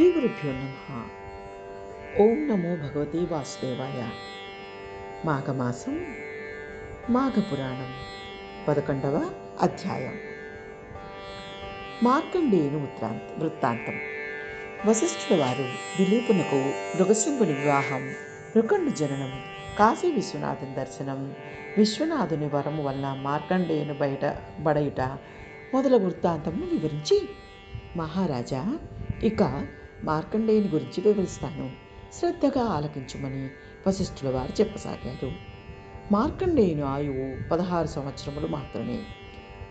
శ్రీగురుభ్యో నమ. ఓం నమో భగవతే వాసుదేవాయ. మాఘమాసం మాఘపురాణం పదకొండవ అధ్యాయం. మార్కండేయుని వృత్తాంత వృత్తాంతం. వశిష్ఠుల వారు దిలీపునకు మృగశృంగుని వివాహం మృకండు జననం కాశీ విశ్వనాథుని దర్శనం విశ్వనాథుని వరము వల్ల మార్కండేయుని బయట బడయుట మొదల వృత్తాంతము వివరించి మహారాజా ఇక మార్కండేయుని గురించి వివరిస్తాను. శ్రద్ధగా ఆలకించుమని వశిష్ఠుల వారు చెప్పసాగారు. మార్కండేయుని ఆయువు పదహారు సంవత్సరములు మాత్రమే.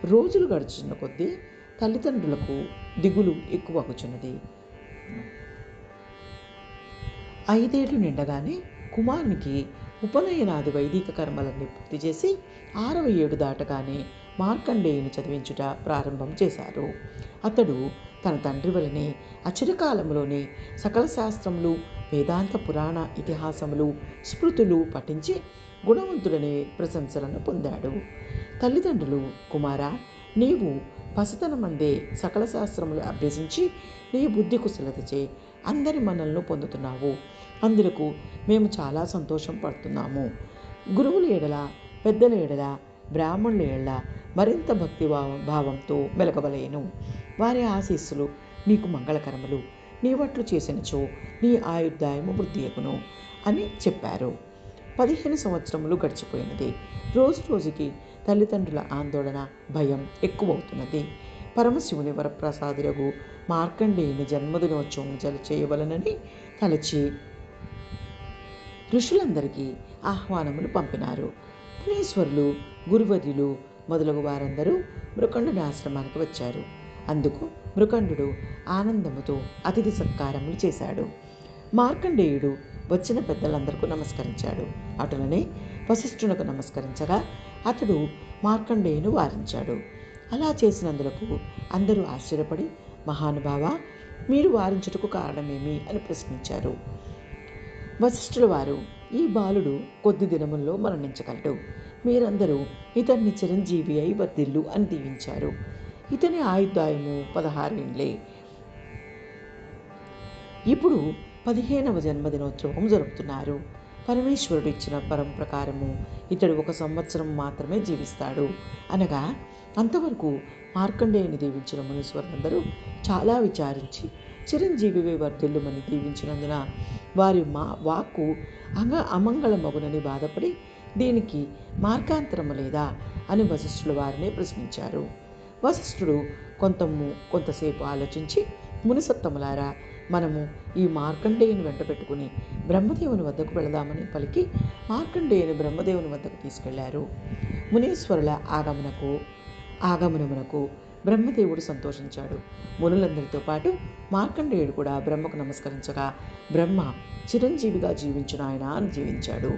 రోజులు గడుచున్న కొద్దీ తల్లిదండ్రులకు దిగులు ఎక్కువగుచున్నది. ఐదేళ్ళు నిండగానే కుమారునికి ఉపనయనాది వైదిక కర్మలన్నీ పూర్తి చేసి ఆరవ ఏడు దాటగానే మార్కండేయుని చదివించుట ప్రారంభం చేశారు. అతడు తన తండ్రి వలనే అచిరకాలంలోనే సకల శాస్త్రములు వేదాంత పురాణ ఇతిహాసములు స్మృతులు పఠించి గుణవంతుడనే ప్రశంసలను పొందాడు. తల్లిదండ్రులు కుమార నీవు పసితనమందే సకల శాస్త్రములు అభ్యసించి నీ బుద్ధి కుశలతచే అందరి మనల్ని పొందుతున్నావు. అందులకు మేము చాలా సంతోషం పడుతున్నాము. గురువుల ఎడల పెద్దల ఎడల బ్రాహ్మణుల ఎడల మరింత భక్తి భావంతో మెలకవలేను. వారి ఆశీస్సులు నీకు మంగళకరములు. నీవట్లు చేసినచో నీ ఆయుర్దాయము వృద్ధియకును అని చెప్పారు. పదిహేను సంవత్సరములు గడిచిపోయినది. రోజు రోజుకి తల్లిదండ్రుల ఆందోళన భయం ఎక్కువవుతున్నది. పరమశివుని వరప్రసాదులకు మార్కండేయుని జన్మదినోత్సవం జల చేయవలనని తలచి ఋషులందరికీ ఆహ్వానములు పంపినారు. మునీశ్వరులు గురువర్యులు మొదలగు వారందరూ మృకండుని ఆశ్రమానికి వచ్చారు. అందుకు మృకండు ఆనందముతో అతిథి సత్కారములు చేశాడు. మార్కండేయుడు వచ్చిన పెద్దలందరికీ నమస్కరించాడు. అటులనే వశిష్ఠునకు నమస్కరించగా అతడు మార్కండేయును వారించాడు. అలా చేసినందులకు అందరూ ఆశ్చర్యపడి మహానుభావ మీరు వారించుటకు కారణమేమి? అని ప్రశ్నించారు. వశిష్ఠుల వారు ఈ బాలుడు కొద్ది దినముల్లో మరణించగలడు. మీరందరూ ఇతన్ని చిరంజీవి అయి వర్ధిల్లు అని దీవించారు. ఇతని ఆయుధాయము పదహారేండ్లే. ఇప్పుడు పదిహేనవ జన్మదినోత్సవం జరుపుతున్నారు. పరమేశ్వరుడు ఇచ్చిన పరం ప్రకారము ఇతడు ఒక సంవత్సరం మాత్రమే జీవిస్తాడు. అనగా అంతవరకు మార్కండేయుని దీవించిన మునీశ్వరులందరూ చాలా విచారించి చిరంజీవి వర్ధిల్లుమని దీవించినందున వారి మా వాక్కు అంగ అమంగళమగునని బాధపడి దీనికి మార్గాంతరము లేదా అని వశిష్ఠులు వారిని ప్రశ్నించారు. వశిష్ఠుడు కొంతము కొంతసేపు ఆలోచించి మునిసత్తములారా మనము ఈ మార్కండేయుని వెంట పెట్టుకుని బ్రహ్మదేవుని వద్దకు వెళదామని పలికి మార్కండేయుని బ్రహ్మదేవుని వద్దకు తీసుకెళ్ళారు. మునీశ్వరుల ఆగమనకు ఆగమనమునకు బ్రహ్మదేవుడు సంతోషించాడు. మునులందరితో పాటు మార్కండేయుడు కూడా బ్రహ్మకు నమస్కరించగా బ్రహ్మ చిరంజీవిగా జీవించిన ఆయన అని జీవించాడు.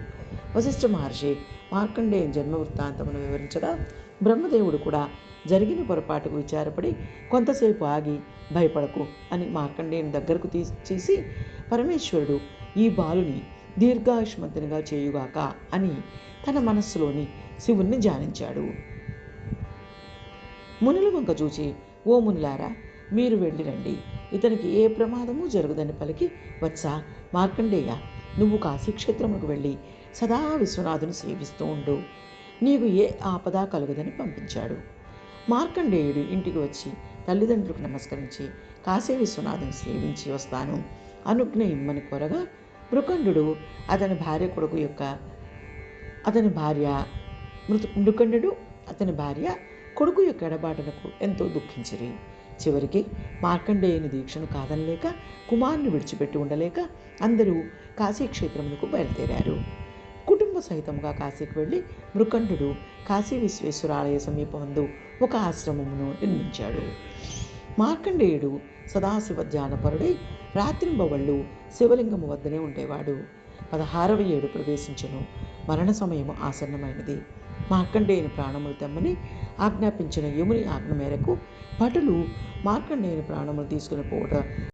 వశిష్ఠ మహర్షి మార్కండేయ జన్మ వృత్తాంతమును వివరించగా బ్రహ్మదేవుడు కూడా జరిగిన పొరపాటుకు విచారపడి కొంతసేపు ఆగి భయపడకు అని మార్కండేయుని దగ్గరకు తీసి పరమేశ్వరుడు ఈ బాలుని దీర్ఘాయుష్మంతునిగా చేయుగాక అని తన మనస్సులోని శివుణ్ణి ధ్యానించాడు. మునుల వంక చూచి ఓ మునులారా మీరు వెళ్ళిరండి ఇతనికి ఏ ప్రమాదము జరగదని పలికి వచ్చా మార్కండేయ నువ్వు కాశీక్షేత్రముకు వెళ్ళి సదా విశ్వనాథుని సేవిస్తూ ఉండు. నీకు ఏ ఆపద కలుగదని పంపించాడు. మార్కండేయుడు ఇంటికి వచ్చి తల్లిదండ్రులకు నమస్కరించి కాశీ విశ్వనాథుని సేవించి వస్తాను. అనుజ్ఞ ఇమ్మని కోరగా మృకండు అతని భార్య కొడుకు యొక్క అతని భార్య మృత మృకండు అతని భార్య కొడుకు యొక్క ఎడబాటునకు ఎంతో దుఃఖించిరి. చివరికి మార్కండేయుని దీక్షను కాదనలేక కుమారుని విడిచిపెట్టి ఉండలేక అందరూ కాశీక్షేత్రమునకు బయలుదేరారు. కుటుంబ సహితంగా కాశీకి వెళ్ళి మృకండు కాశీ విశ్వేశ్వరాలయ సమీపమందు ఒక ఆశ్రమమును నిర్మించాడు. మార్కండేయుడు సదాశివ ధ్యానపరుడై రాత్రింబవళ్ళు శివలింగము వద్దనే ఉండేవాడు. పదహారవ ఏడు ప్రవేశించను. మరణ సమయము ఆసన్నమైనది. మార్కండేయుని ప్రాణములు తెమ్మని ఆజ్ఞాపించిన యముని ఆజ్ఞ మేరకు భటులు మార్కండేయుని ప్రాణములు తీసుకుని పోవట